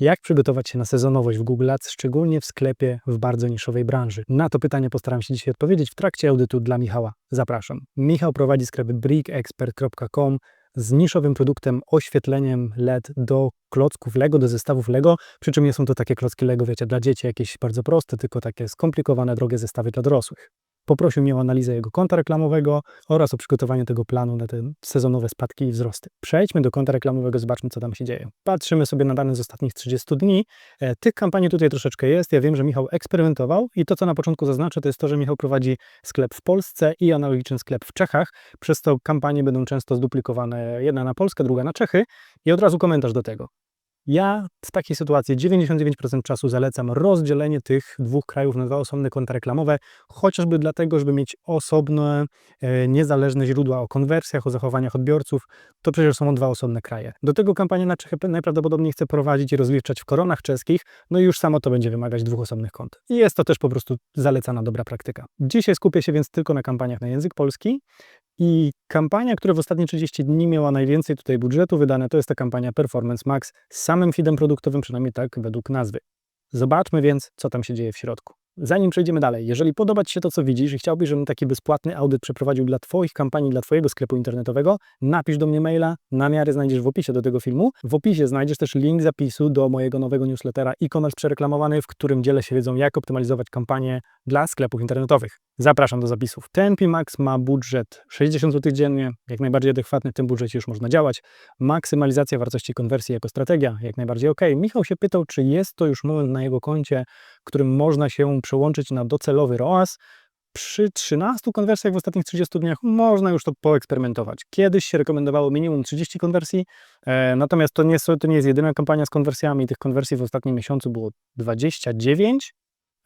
Jak przygotować się na sezonowość w Google Ads, szczególnie w sklepie w bardzo niszowej branży? Na to pytanie postaram się dzisiaj odpowiedzieć w trakcie audytu dla Michała. Zapraszam. Michał prowadzi sklep brickexpert.com z niszowym produktem oświetleniem LED do klocków Lego, do zestawów Lego, przy czym nie są to takie klocki Lego, wiecie, dla dzieci jakieś bardzo proste, tylko takie skomplikowane, drogie zestawy dla dorosłych. Poprosił mnie o analizę jego konta reklamowego oraz o przygotowanie tego planu na te sezonowe spadki i wzrosty. Przejdźmy do konta reklamowego, zobaczmy, co tam się dzieje. Patrzymy sobie na dane z ostatnich 30 dni. E, Tych kampanii tutaj troszeczkę jest. Ja wiem, że Michał eksperymentował i to, co na początku zaznaczę, to jest to, że Michał prowadzi sklep w Polsce i analogiczny sklep w Czechach. Przez to kampanie będą często zduplikowane, jedna na Polskę, druga na Czechy. I od razu komentarz do tego. Ja w takiej sytuacji 99% czasu zalecam rozdzielenie tych dwóch krajów na dwa osobne konta reklamowe, chociażby dlatego, żeby mieć osobne, e, niezależne źródła o konwersjach, o zachowaniach odbiorców. To przecież są dwa osobne kraje. Do tego kampanię na Czechy najprawdopodobniej chcę prowadzić i rozliczać w koronach czeskich, no i już samo to będzie wymagać dwóch osobnych kont. I jest to też po prostu zalecana dobra praktyka. Dzisiaj skupię się więc tylko na kampaniach na język polski. I kampania, która w ostatnie 30 dni miała najwięcej tutaj budżetu wydane, to jest ta kampania Performance Max z samym feedem produktowym, przynajmniej tak według nazwy. Zobaczmy więc, co tam się dzieje w środku. Zanim przejdziemy dalej, jeżeli podoba Ci się to, co widzisz i chciałbyś, żebym taki bezpłatny audyt przeprowadził dla Twoich kampanii, dla Twojego sklepu internetowego, napisz do mnie maila, namiary znajdziesz w opisie do tego filmu. W opisie znajdziesz też link zapisu do mojego nowego newslettera e-commerce przereklamowany, w którym dzielę się wiedzą, jak optymalizować kampanię dla sklepów internetowych. Zapraszam do zapisów. TNP Max ma budżet 60 zł dziennie, jak najbardziej adekwatny, w tym budżecie już można działać. Maksymalizacja wartości konwersji jako strategia, jak najbardziej ok. Michał się pytał, czy jest to już moment na jego koncie, którym można się przełączyć na docelowy ROAS. Przy 13 konwersjach w ostatnich 30 dniach można już to poeksperymentować. Kiedyś się rekomendowało minimum 30 konwersji, e, natomiast to nie, to nie jest jedyna kampania z konwersjami. Tych konwersji w ostatnim miesiącu było 29.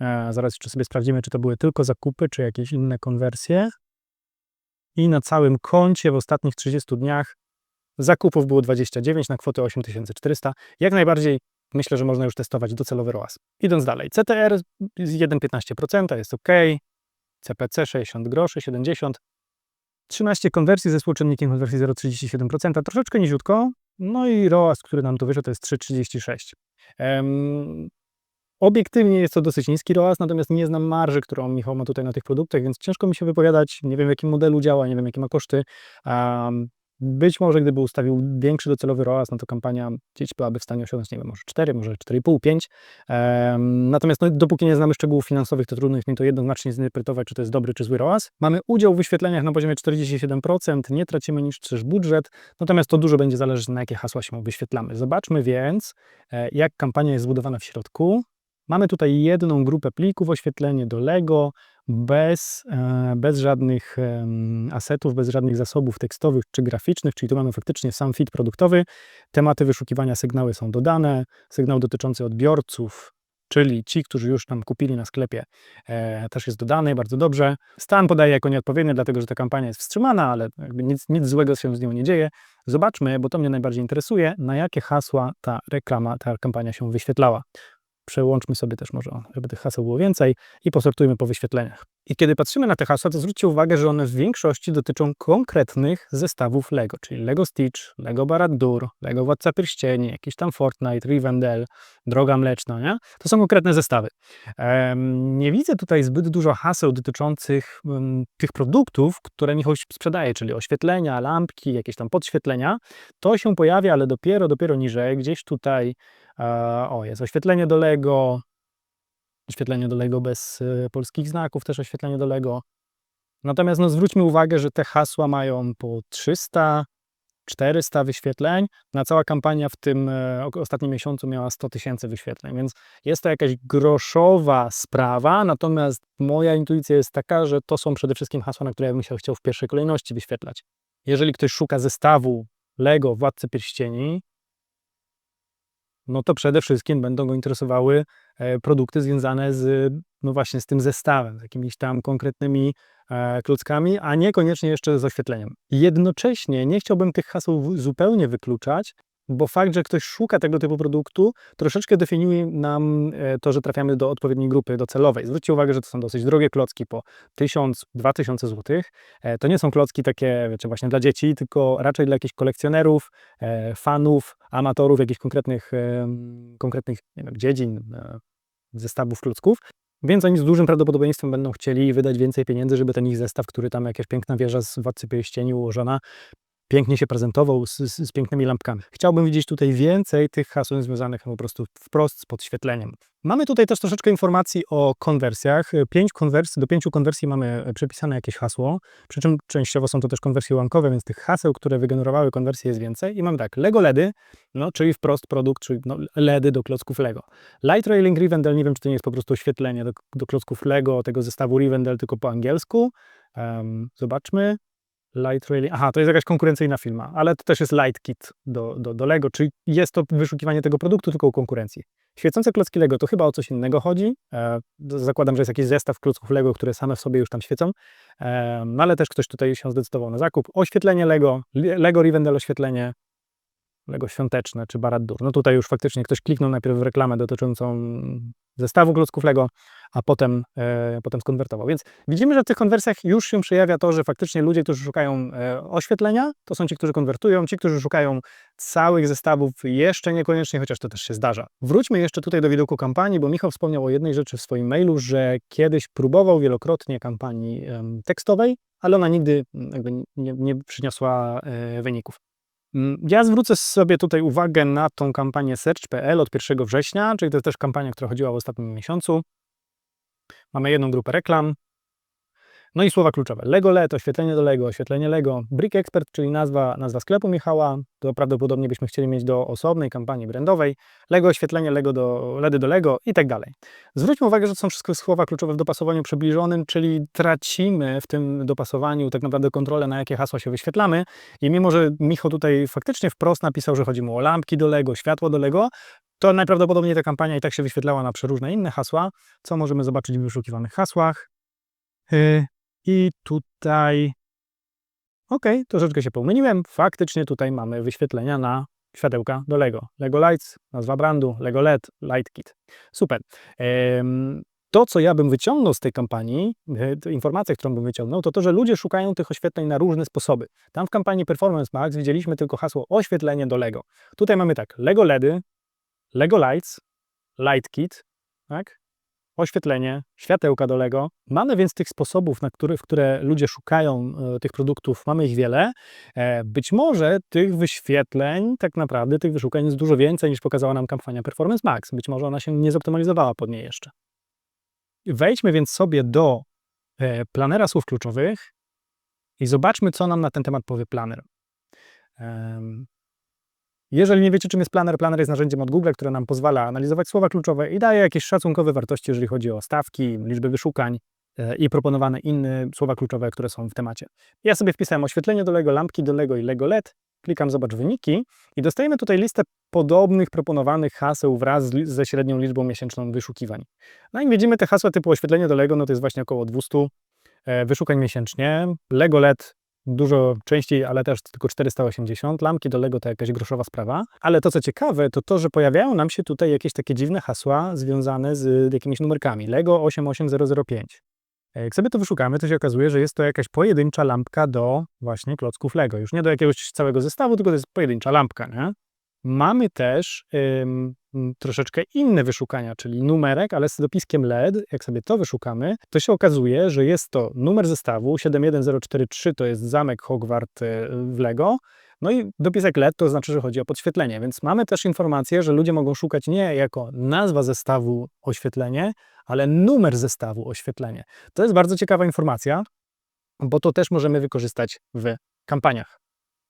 E, zaraz jeszcze sobie sprawdzimy, czy to były tylko zakupy, czy jakieś inne konwersje. I na całym koncie w ostatnich 30 dniach zakupów było 29 na kwotę 8400. Jak najbardziej myślę, że można już testować docelowy ROAS. Idąc dalej, CTR z 1,15% jest ok, CPC 60 groszy, 70, 13 konwersji ze współczynnikiem konwersji 0,37%, troszeczkę niziutko, no i ROAS, który nam tu wyszedł, to jest 3,36. Em, Obiektywnie jest to dosyć niski ROAS, natomiast nie znam marży, którą Michał ma tutaj na tych produktach, więc ciężko mi się wypowiadać. Nie wiem, w jakim modelu działa, nie wiem, jakie ma koszty. Um, być może, gdyby ustawił większy docelowy ROAS, no to kampania gdzieś byłaby w stanie osiągnąć, nie wiem, może 4, może 4,5, 5. Um, natomiast no, dopóki nie znamy szczegółów finansowych, to trudno jest mi to jednoznacznie zinterpretować, czy to jest dobry, czy zły ROAS. Mamy udział w wyświetleniach na poziomie 47%, nie tracimy niż też budżet, natomiast to dużo będzie zależeć na jakie hasła się wyświetlamy. Zobaczmy więc, e, jak kampania jest zbudowana w środku. Mamy tutaj jedną grupę plików, oświetlenie do Lego, bez, e, bez żadnych asetów, bez żadnych zasobów tekstowych czy graficznych, czyli tu mamy faktycznie sam feed produktowy. Tematy wyszukiwania sygnały są dodane, sygnał dotyczący odbiorców, czyli ci, którzy już tam kupili na sklepie, e, też jest dodany, bardzo dobrze. Stan podaje jako nieodpowiedni, dlatego że ta kampania jest wstrzymana, ale nic, nic złego się z nią nie dzieje. Zobaczmy, bo to mnie najbardziej interesuje, na jakie hasła ta reklama, ta kampania się wyświetlała. Przełączmy sobie też może, żeby tych haseł było więcej i posortujmy po wyświetleniach. I kiedy patrzymy na te hasła, to zwróćcie uwagę, że one w większości dotyczą konkretnych zestawów LEGO, czyli LEGO Stitch, LEGO Barad-dur, LEGO Władca Pierścieni, jakiś tam Fortnite, Rivendell, Droga Mleczna, nie? To są konkretne zestawy. Nie widzę tutaj zbyt dużo haseł dotyczących tych produktów, które Michał sprzedaje, czyli oświetlenia, lampki, jakieś tam podświetlenia. To się pojawia, ale dopiero, dopiero niżej, gdzieś tutaj o, jest oświetlenie do Lego, oświetlenie do Lego bez e, polskich znaków, też oświetlenie do Lego. Natomiast no, zwróćmy uwagę, że te hasła mają po 300, 400 wyświetleń. Na cała kampania w tym e, ostatnim miesiącu miała 100 tysięcy wyświetleń, więc jest to jakaś groszowa sprawa. Natomiast moja intuicja jest taka, że to są przede wszystkim hasła, na które ja bym się chciał w pierwszej kolejności wyświetlać. Jeżeli ktoś szuka zestawu Lego Władcy Pierścieni, no to przede wszystkim będą go interesowały e, produkty związane z, no właśnie z tym zestawem, z jakimiś tam konkretnymi e, klockami, a niekoniecznie jeszcze z oświetleniem. Jednocześnie nie chciałbym tych haseł zupełnie wykluczać, bo fakt, że ktoś szuka tego typu produktu, troszeczkę definiuje nam e, to, że trafiamy do odpowiedniej grupy docelowej. Zwróćcie uwagę, że to są dosyć drogie klocki po 1000-2000 zł. E, To nie są klocki takie, wiecie, właśnie dla dzieci, tylko raczej dla jakichś kolekcjonerów, e, fanów, amatorów jakichś konkretnych, konkretnych nie wiem, dziedzin, zestawów klocków. Więc oni z dużym prawdopodobieństwem będą chcieli wydać więcej pieniędzy, żeby ten ich zestaw, który tam jakaś piękna wieża z Władcy Pierścieni ułożona, pięknie się prezentował z, z, z pięknymi lampkami. Chciałbym widzieć tutaj więcej tych haseł związanych po prostu wprost z podświetleniem. Mamy tutaj też troszeczkę informacji o konwersjach. Pięć konwersji, do pięciu konwersji mamy przepisane jakieś hasło, przy czym częściowo są to też konwersje łamkowe, więc tych haseł, które wygenerowały konwersję jest więcej. I mamy tak, Lego LEDy, no, czyli wprost produkt, czyli no, LEDy do klocków Lego. Light Railing Rivendell, nie wiem, czy to nie jest po prostu oświetlenie do, do klocków Lego, tego zestawu Rivendell, tylko po angielsku. Um, zobaczmy. Light Railing. Aha, to jest jakaś konkurencyjna firma, ale to też jest Light Kit do, do, do Lego, czyli jest to wyszukiwanie tego produktu tylko u konkurencji. Świecące klocki Lego to chyba o coś innego chodzi. E, zakładam, że jest jakiś zestaw klocków Lego, które same w sobie już tam świecą, e, no ale też ktoś tutaj się zdecydował na zakup. Oświetlenie Lego, Lego Rivendell oświetlenie, Lego świąteczne czy Barad-dur. No tutaj już faktycznie ktoś kliknął najpierw w reklamę dotyczącą zestawu klocków Lego, a potem, e, potem skonwertował. Więc widzimy, że w tych konwersjach już się przejawia to, że faktycznie ludzie, którzy szukają e, oświetlenia, to są ci, którzy konwertują, ci, którzy szukają całych zestawów, jeszcze niekoniecznie, chociaż to też się zdarza. Wróćmy jeszcze tutaj do widoku kampanii, bo Michał wspomniał o jednej rzeczy w swoim mailu, że kiedyś próbował wielokrotnie kampanii em, tekstowej, ale ona nigdy nie, nie przyniosła e, wyników. Mm, Ja zwrócę sobie tutaj uwagę na tą kampanię Search.pl od 1 września, czyli to jest też kampania, która chodziła w ostatnim miesiącu. Mamy jedną grupę reklam. No i słowa kluczowe. Lego LED, oświetlenie do Lego, oświetlenie Lego, Brick Expert, czyli nazwa, nazwa sklepu Michała. To prawdopodobnie byśmy chcieli mieć do osobnej kampanii brandowej. Lego, oświetlenie Lego do LEDy do Lego i tak dalej. Zwróćmy uwagę, że to są wszystko słowa kluczowe w dopasowaniu przybliżonym, czyli tracimy w tym dopasowaniu tak naprawdę kontrolę, na jakie hasła się wyświetlamy. I mimo, że Michał tutaj faktycznie wprost napisał, że chodzi mu o lampki do Lego, światło do Lego, to najprawdopodobniej ta kampania i tak się wyświetlała na przeróżne inne hasła, co możemy zobaczyć w wyszukiwanych hasłach. I tutaj. Ok, troszeczkę się pomyliłem. Faktycznie tutaj mamy wyświetlenia na światełka do Lego. Lego Lights, nazwa brandu, Lego LED, Light Kit. Super. Em, To, co ja bym wyciągnął z tej kampanii, e, to informacja, którą bym wyciągnął, to to, że ludzie szukają tych oświetleń na różne sposoby. Tam w kampanii Performance Max widzieliśmy tylko hasło oświetlenie do Lego. Tutaj mamy tak, Lego LEDy, Lego Lights, Light Kit, tak? Oświetlenie, światełka do Lego. Mamy więc tych sposobów, na który, w które ludzie szukają e, tych produktów, mamy ich wiele. E, być może tych wyświetleń, tak naprawdę tych wyszukań jest dużo więcej niż pokazała nam kampania Performance Max. Być może ona się nie zoptymalizowała pod niej jeszcze. Wejdźmy więc sobie do e, planera słów kluczowych i zobaczmy, co nam na ten temat powie planer. Jeżeli nie wiecie, czym jest planer, planer jest narzędziem od Google, które nam pozwala analizować słowa kluczowe i daje jakieś szacunkowe wartości, jeżeli chodzi o stawki, liczby wyszukań e, i proponowane inne słowa kluczowe, które są w temacie. Ja sobie wpisałem oświetlenie do Lego, lampki do Lego i Lego LED, klikam zobacz wyniki i dostajemy tutaj listę podobnych proponowanych haseł wraz z ze średnią liczbą miesięczną wyszukiwań. No i widzimy te hasła typu oświetlenie do Lego, no to jest właśnie około 200 e, wyszukań miesięcznie. Lego LED dużo częściej, ale też tylko 480. Lampki do Lego to jakaś groszowa sprawa. Ale to, co ciekawe, to to, że pojawiają nam się tutaj jakieś takie dziwne hasła związane z jakimiś numerkami. Lego 88005. E, Jak sobie to wyszukamy, to się okazuje, że jest to jakaś pojedyncza lampka do właśnie klocków Lego. Już nie do jakiegoś całego zestawu, tylko to jest pojedyncza lampka, nie? Mamy też ym, troszeczkę inne wyszukania, czyli numerek, ale z dopiskiem LED. Jak sobie to wyszukamy, to się okazuje, że jest to numer zestawu 71043, to jest zamek Hogwart y, w Lego. No i dopisek LED to znaczy, że chodzi o podświetlenie, więc mamy też informację, że ludzie mogą szukać nie jako nazwa zestawu oświetlenie, ale numer zestawu oświetlenie. To jest bardzo ciekawa informacja, bo to też możemy wykorzystać w kampaniach.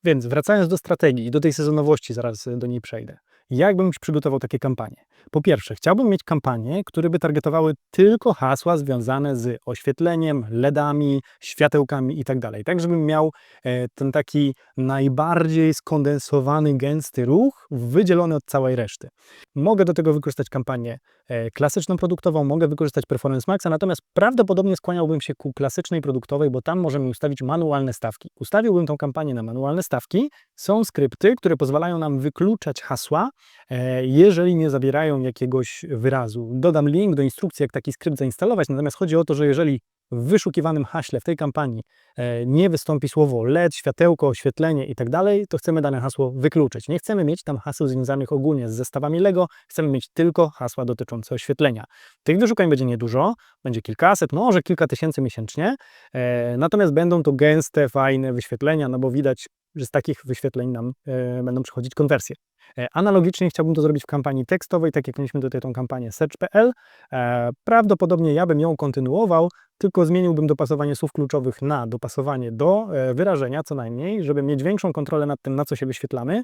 Więc wracając do strategii i do tej sezonowości, zaraz y, do niej przejdę. Jak bym przygotował takie kampanie? Po pierwsze, chciałbym mieć kampanie, które by targetowały tylko hasła związane z oświetleniem, LEDami, światełkami i tak. Tak, żebym miał e, ten taki najbardziej skondensowany, gęsty ruch, wydzielony od całej reszty. Mogę do tego wykorzystać kampanię e, klasyczną produktową, mogę wykorzystać Performance Maxa, natomiast prawdopodobnie skłaniałbym się ku klasycznej produktowej, bo tam możemy ustawić manualne stawki. Ustawiłbym tą kampanię na manualne stawki. Są skrypty, które pozwalają nam wykluczać hasła, e, jeżeli nie zawierają jakiegoś wyrazu. Dodam link do instrukcji, jak taki skrypt zainstalować, natomiast chodzi o to, że jeżeli w wyszukiwanym haśle w tej kampanii e, nie wystąpi słowo LED, światełko, oświetlenie i tak dalej, to chcemy dane hasło wykluczyć. Nie chcemy mieć tam haseł związanych ogólnie z zestawami LEGO, chcemy mieć tylko hasła dotyczące oświetlenia. Tych wyszukań będzie niedużo, będzie kilkaset, może kilka tysięcy miesięcznie, e, natomiast będą to gęste, fajne wyświetlenia, no bo widać, że z takich wyświetleń nam e, będą przychodzić konwersje. E, analogicznie chciałbym to zrobić w kampanii tekstowej, tak jak mieliśmy tutaj tą kampanię search.pl. E, prawdopodobnie ja bym ją kontynuował, tylko zmieniłbym dopasowanie słów kluczowych na dopasowanie do e, wyrażenia co najmniej, żeby mieć większą kontrolę nad tym, na co się wyświetlamy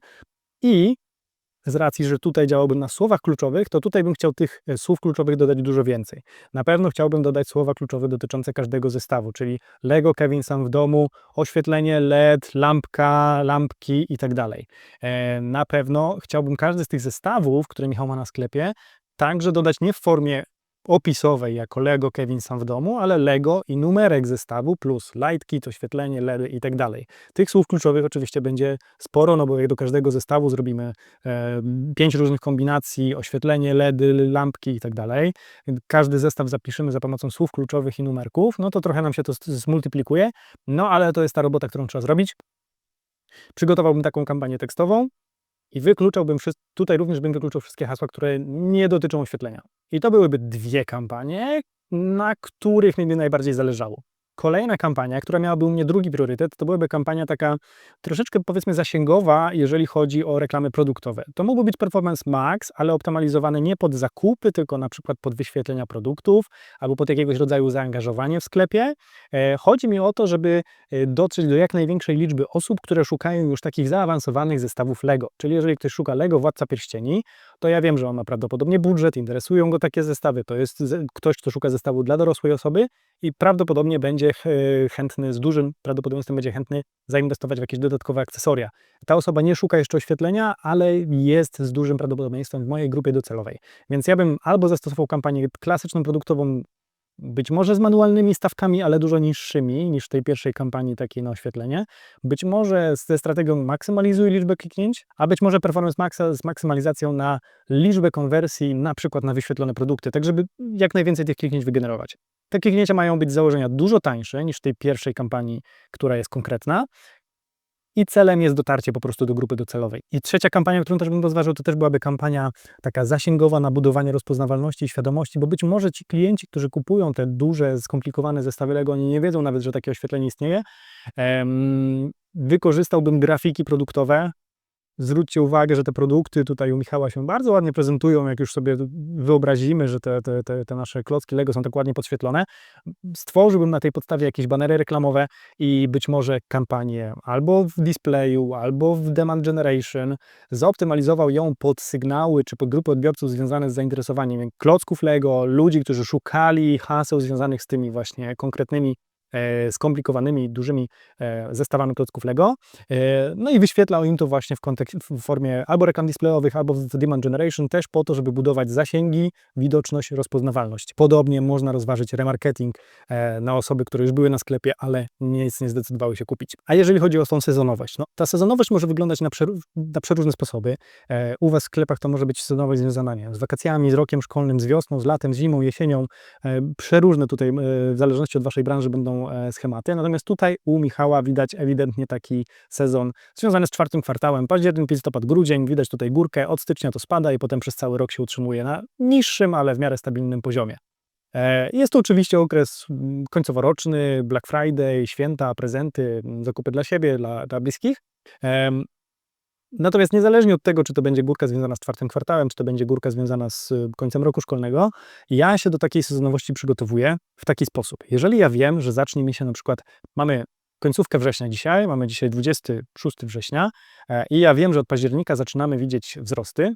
i z racji, że tutaj działałbym na słowach kluczowych, to tutaj bym chciał tych e, słów kluczowych dodać dużo więcej. Na pewno chciałbym dodać słowa kluczowe dotyczące każdego zestawu, czyli Lego, Kevin sam w domu, oświetlenie, LED, lampka, lampki i tak dalej. E, na pewno chciałbym każdy z tych zestawów, które Michał ma na sklepie, także dodać nie w formie opisowej jako Lego Kevin sam w domu, ale Lego i numerek zestawu plus light kit, oświetlenie, LEDy i tak dalej. Tych słów kluczowych oczywiście będzie sporo, no bo jak do każdego zestawu zrobimy e, pięć różnych kombinacji, oświetlenie, LEDy, lampki i tak dalej. Każdy zestaw zapiszemy za pomocą słów kluczowych i numerków, no to trochę nam się to zmultiplikuje, no ale to jest ta robota, którą trzeba zrobić. Przygotowałbym taką kampanię tekstową, i wykluczałbym, tutaj również bym wykluczył wszystkie hasła, które nie dotyczą oświetlenia. I to byłyby dwie kampanie, na których mi by najbardziej zależało. Kolejna kampania, która miałaby u mnie drugi priorytet, to byłaby kampania taka troszeczkę powiedzmy zasięgowa, jeżeli chodzi o reklamy produktowe. To mógłby być Performance Max, ale optymalizowany nie pod zakupy, tylko na przykład pod wyświetlenia produktów albo pod jakiegoś rodzaju zaangażowanie w sklepie. E, chodzi mi o to, żeby e, dotrzeć do jak największej liczby osób, które szukają już takich zaawansowanych zestawów Lego. Czyli jeżeli ktoś szuka Lego Władca Pierścieni, to ja wiem, że on ma prawdopodobnie budżet, interesują go takie zestawy. To jest ktoś, kto szuka zestawu dla dorosłej osoby i prawdopodobnie będzie chętny, z dużym prawdopodobieństwem będzie chętny zainwestować w jakieś dodatkowe akcesoria. Ta osoba nie szuka jeszcze oświetlenia, ale jest z dużym prawdopodobieństwem w mojej grupie docelowej. Więc ja bym albo zastosował kampanię klasyczną, produktową, być może z manualnymi stawkami, ale dużo niższymi niż w tej pierwszej kampanii takiej na oświetlenie. Być może ze strategią maksymalizuj liczbę kliknięć, a być może Performance Maxa z maksymalizacją na liczbę konwersji, na przykład na wyświetlone produkty, tak żeby jak najwięcej tych kliknięć wygenerować. Te kliknięcia mają być z założenia dużo tańsze niż w tej pierwszej kampanii, która jest konkretna. I celem jest dotarcie po prostu do grupy docelowej. I trzecia kampania, którą też bym rozważył, to też byłaby kampania taka zasięgowa na budowanie rozpoznawalności i świadomości, bo być może ci klienci, którzy kupują te duże, skomplikowane zestawy Lego, oni nie wiedzą nawet, że takie oświetlenie istnieje. Wykorzystałbym grafiki produktowe, Zwróćcie uwagę, że te produkty tutaj u Michała się bardzo ładnie prezentują, jak już sobie wyobrazimy, że te, te, te, te nasze klocki Lego są tak ładnie podświetlone. Stworzyłbym na tej podstawie jakieś banery reklamowe i być może kampanię albo w displayu, albo w demand generation. Zoptymalizował ją pod sygnały czy pod grupy odbiorców związane z zainteresowaniem klocków Lego, ludzi, którzy szukali haseł związanych z tymi właśnie konkretnymi skomplikowanymi, dużymi e, zestawami klocków Lego. E, no i wyświetlał im to właśnie w, kontekście, w formie albo reklam displayowych, albo w demand generation, też po to, żeby budować zasięgi, widoczność, rozpoznawalność. Podobnie można rozważyć remarketing na osoby, które już były na sklepie, ale nic nie zdecydowały się kupić. A jeżeli chodzi o tą sezonowość, no ta sezonowość może wyglądać na, przeru na przeróżne sposoby. U Was w sklepach to może być sezonowość związana nie, z wakacjami, z rokiem szkolnym, z wiosną, z latem, z zimą, jesienią. Przeróżne tutaj, w zależności od Waszej branży, będą E, schematy. Natomiast tutaj u Michała widać ewidentnie taki sezon związany z czwartym kwartałem. Październik, listopad, grudzień. Widać tutaj górkę. Od stycznia to spada i potem przez cały rok się utrzymuje na niższym, ale w miarę stabilnym poziomie. E, jest to oczywiście okres mm, końcoworoczny, Black Friday, święta, prezenty, mm, zakupy dla siebie, dla, dla bliskich. Natomiast niezależnie od tego, czy to będzie górka związana z czwartym kwartałem, czy to będzie górka związana z y, końcem roku szkolnego, ja się do takiej sezonowości przygotowuję w taki sposób. Jeżeli ja wiem, że zacznie mi się na przykład, mamy końcówkę września dzisiaj, mamy dzisiaj 26 września e, i ja wiem, że od października zaczynamy widzieć wzrosty,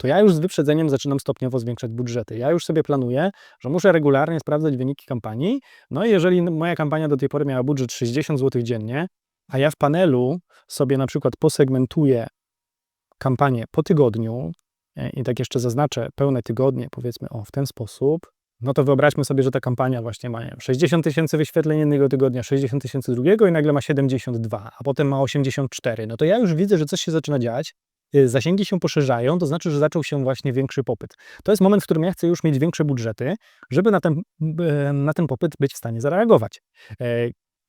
to ja już z wyprzedzeniem zaczynam stopniowo zwiększać budżety. Ja już sobie planuję, że muszę regularnie sprawdzać wyniki kampanii. No i jeżeli moja kampania do tej pory miała budżet 60 zł dziennie, a ja w panelu sobie na przykład posegmentuję kampanię po tygodniu e, i tak jeszcze zaznaczę pełne tygodnie, powiedzmy o w ten sposób, no to wyobraźmy sobie, że ta kampania właśnie ma nie wiem, 60 tysięcy wyświetleń jednego tygodnia, 60 tysięcy drugiego i nagle ma 72, a potem ma 84. No to ja już widzę, że coś się zaczyna dziać, y, zasięgi się poszerzają, to znaczy, że zaczął się właśnie większy popyt. To jest moment, w którym ja chcę już mieć większe budżety, żeby na ten, e, na ten popyt być w stanie zareagować.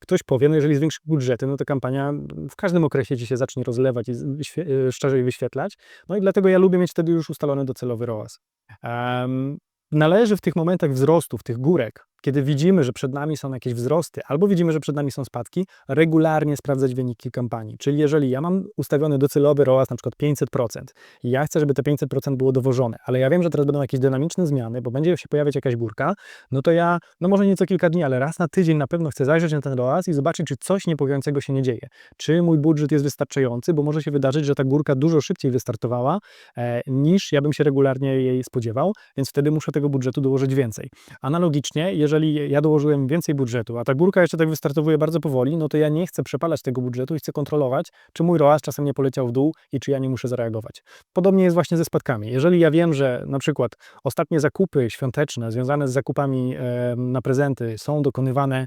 Ktoś powie, no jeżeli zwiększy budżety, no to kampania w każdym okresie ci się zacznie rozlewać i e, szczerzej wyświetlać. No i dlatego ja lubię mieć wtedy już ustalony docelowy ROAS. Um, należy w tych momentach wzrostu, w tych górek, kiedy widzimy, że przed nami są jakieś wzrosty, albo widzimy, że przed nami są spadki, regularnie sprawdzać wyniki kampanii. Czyli jeżeli ja mam ustawiony docelowy ROAS na przykład 500% i ja chcę, żeby te 500% było dowożone, ale ja wiem, że teraz będą jakieś dynamiczne zmiany, bo będzie się pojawiać jakaś górka, no to ja, no może nie co kilka dni, ale raz na tydzień na pewno chcę zajrzeć na ten ROAS i zobaczyć, czy coś niepokojącego się nie dzieje. Czy mój budżet jest wystarczający, bo może się wydarzyć, że ta górka dużo szybciej wystartowała e, niż ja bym się regularnie jej spodziewał, więc wtedy muszę tego budżetu dołożyć więcej. Analogicznie, jeżeli jeżeli ja dołożyłem więcej budżetu, a ta górka jeszcze tak wystartowuje bardzo powoli, no to ja nie chcę przepalać tego budżetu i chcę kontrolować, czy mój ROAS czasem nie poleciał w dół i czy ja nie muszę zareagować. Podobnie jest właśnie ze spadkami. Jeżeli ja wiem, że na przykład ostatnie zakupy świąteczne związane z zakupami na prezenty są dokonywane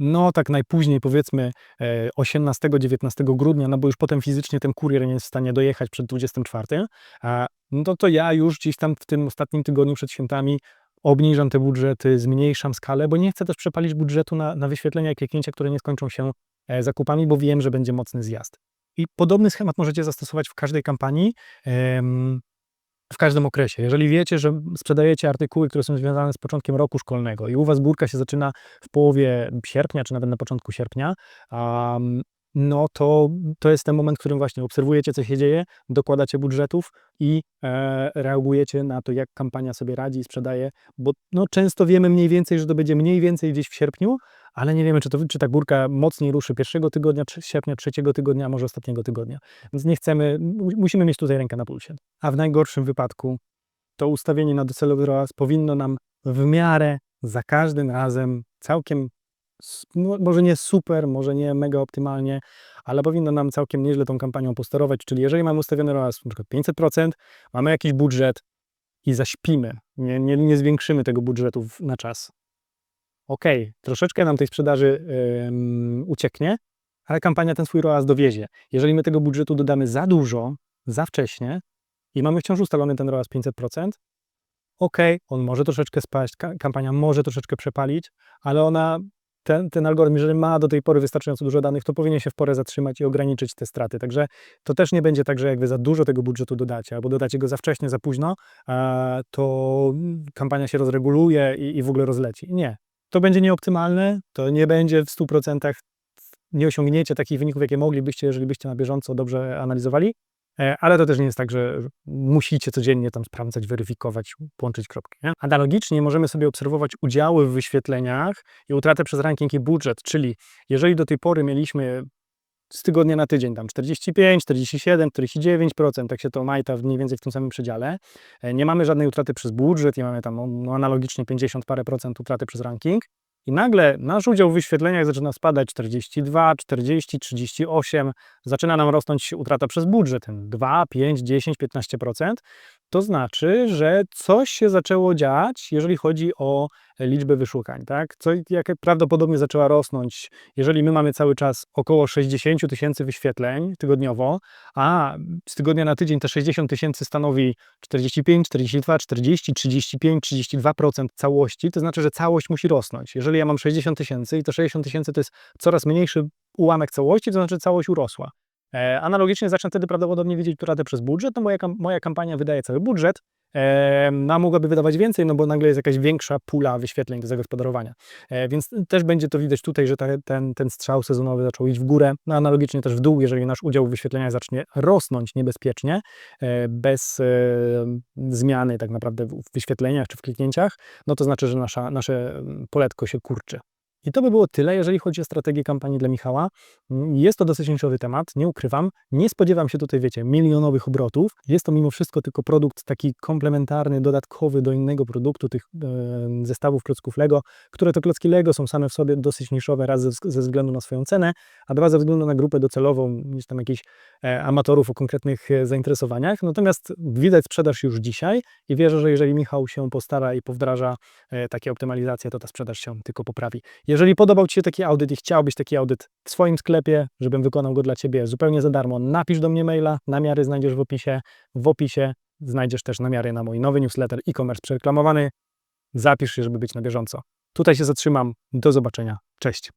no tak najpóźniej powiedzmy 18-19 e, grudnia, no bo już potem fizycznie ten kurier nie jest w stanie dojechać przed 24, no to, to ja już gdzieś tam w tym ostatnim tygodniu przed świętami obniżam te budżety, zmniejszam skalę, bo nie chcę też przepalić budżetu na, na wyświetlenia i kliknięcia, które nie skończą się e, zakupami, bo wiem, że będzie mocny zjazd. I podobny schemat możecie zastosować w każdej kampanii, w każdym okresie. Jeżeli wiecie, że sprzedajecie artykuły, które są związane z początkiem roku szkolnego i u Was górka się zaczyna w połowie sierpnia, czy nawet na początku sierpnia, no to to jest ten moment, w którym właśnie obserwujecie, co się dzieje, dokładacie budżetów i e, reagujecie na to, jak kampania sobie radzi i sprzedaje, bo no, często wiemy mniej więcej, że to będzie mniej więcej gdzieś w sierpniu, ale nie wiemy, czy, to, czy ta górka mocniej ruszy pierwszego tygodnia, sierpnia, trzeciego tygodnia, może ostatniego tygodnia. Więc nie chcemy, musimy mieć tutaj rękę na pulsie. A w najgorszym wypadku to ustawienie na docelowy ROAS powinno nam w miarę za każdym razem całkiem może nie super, może nie mega optymalnie, ale powinno nam całkiem nieźle tą kampanią posterować. Czyli jeżeli mamy ustawiony ROAS na przykład 500%, mamy jakiś budżet i zaśpimy, nie, nie, nie zwiększymy tego budżetu na czas. Ok, troszeczkę nam tej sprzedaży yy, ucieknie, ale kampania ten swój ROAS dowiezie. Jeżeli my tego budżetu dodamy za dużo, za wcześnie i mamy wciąż ustalony ten ROAS 500%, ok, on może troszeczkę spaść, kampania może troszeczkę przepalić, ale ona ten, ten algorytm, jeżeli ma do tej pory wystarczająco dużo danych, to powinien się w porę zatrzymać i ograniczyć te straty. Także to też nie będzie tak, że jak wy za dużo tego budżetu dodacie, albo dodacie go za wcześnie, za późno, to kampania się rozreguluje i, i w ogóle rozleci. Nie. To będzie nieoptymalne, to nie będzie w 100% nie osiągniecie takich wyników, jakie moglibyście, jeżeli byście na bieżąco dobrze analizowali, ale to też nie jest tak, że musicie codziennie tam sprawdzać, weryfikować, łączyć kropki. Nie? Analogicznie możemy sobie obserwować udziały w wyświetleniach i utratę przez ranking i budżet, czyli jeżeli do tej pory mieliśmy z tygodnia na tydzień tam 45, 47, 49%, tak się to majta mniej więcej w tym samym przedziale. E, nie mamy żadnej utraty przez budżet, nie mamy tam no, no analogicznie 50 parę procent utraty przez ranking, i nagle nasz udział w wyświetleniach zaczyna spadać 42, 40, 38, zaczyna nam rosnąć utrata przez budżet, 2, 5, 10, 15%. To znaczy, że coś się zaczęło dziać, jeżeli chodzi o liczbę wyszukań, tak? Co, jak prawdopodobnie zaczęła rosnąć, jeżeli my mamy cały czas około 60 tysięcy wyświetleń tygodniowo, a z tygodnia na tydzień te 60 tysięcy stanowi 45, 42, 40, 35, 32% całości, to znaczy, że całość musi rosnąć. Jeżeli ja mam 60 tysięcy i to 60 tysięcy to jest coraz mniejszy ułamek całości, to znaczy całość urosła. E, analogicznie zacznę wtedy prawdopodobnie widzieć radę przez budżet, no moja, moja kampania wydaje cały budżet, no, mogłaby wydawać więcej, no bo nagle jest jakaś większa pula wyświetleń do zagospodarowania. E, więc też będzie to widać tutaj, że ten, ten strzał sezonowy zaczął iść w górę, no analogicznie też w dół, jeżeli nasz udział w wyświetleniach zacznie rosnąć niebezpiecznie, e, bez zmiany tak naprawdę w wyświetleniach czy w kliknięciach, no to znaczy, że nasza, nasze poletko się kurczy. I to by było tyle, jeżeli chodzi o strategię kampanii dla Michała. Mm, Jest to dosyć niszowy temat, nie ukrywam. Nie spodziewam się tutaj, wiecie, milionowych obrotów. Jest to mimo wszystko tylko produkt taki komplementarny, dodatkowy do innego produktu, tych e, zestawów klocków Lego, które to klocki Lego są same w sobie dosyć niszowe, raz ze, ze względu na swoją cenę, a dwa ze względu na grupę docelową, niż tam jakichś e, amatorów o konkretnych e, zainteresowaniach. Natomiast widać sprzedaż już dzisiaj i wierzę, że jeżeli Michał się postara i powdraża e, takie optymalizacje, to ta sprzedaż się tylko poprawi. Jeżeli podobał Ci się taki audyt i chciałbyś taki audyt w swoim sklepie, żebym wykonał go dla Ciebie zupełnie za darmo, napisz do mnie maila, namiary znajdziesz w opisie. W opisie znajdziesz też namiary na mój nowy newsletter e-commerce przereklamowany. Zapisz się, żeby być na bieżąco. Tutaj się zatrzymam. Do zobaczenia. Cześć.